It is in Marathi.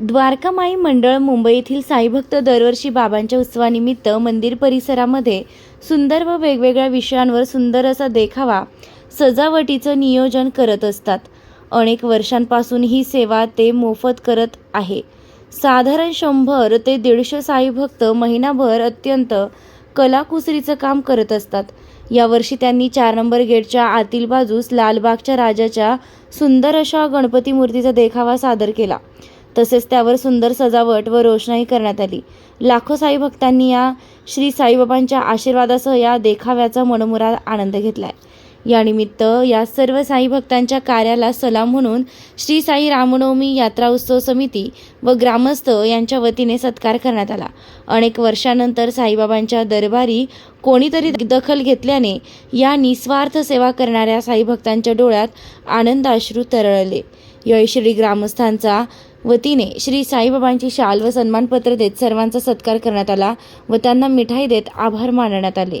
द्वारकामाई मंडळ मुंबई येथील साईभक्त दरवर्षी बाबांच्या उत्सवानिमित्त मंदिर परिसरामध्ये सुंदर व वेगवेगळ्या विषयांवर सुंदर असा देखावा सजावटीचं नियोजन करत असतात. अनेक वर्षांपासून ही सेवा ते मोफत करत आहे. साधारण शंभर ते दीडशे साईभक्त महिनाभर अत्यंत कलाकुसरीचं काम करत असतात. यावर्षी त्यांनी चार नंबर गेटच्या आतील बाजूस लालबागच्या राजाच्या सुंदर अशा गणपती मूर्तीचा देखावा सादर केला. तसेच त्यावर सुंदर सजावट व रोषणाई करण्यात आली. लाखो साई भक्तांनी या श्री साईबाबांच्या आशीर्वादासह या देखाव्याचा मनमुराद आनंद घेतलाय. यानिमित्त या सर्व साई भक्तांच्या कार्याला सलाम म्हणून श्री साई रामनवमी यात्रा उत्सव समिती व ग्रामस्थ यांच्या वतीने सत्कार करण्यात आला. अनेक वर्षानंतर साईबाबांच्या दरबारी कोणीतरी दखल घेतल्याने या निस्वार्थ सेवा करणाऱ्या साई भक्तांच्या डोळ्यात आनंदाश्रू तरळले. यशश्री ग्रामस्थांचा वतीने श्री साईबाबांची शाल व सन्मानपत्र देत सर्वांचा सत्कार करण्यात आला व त्यांना मिठाई देत आभार मानण्यात आले.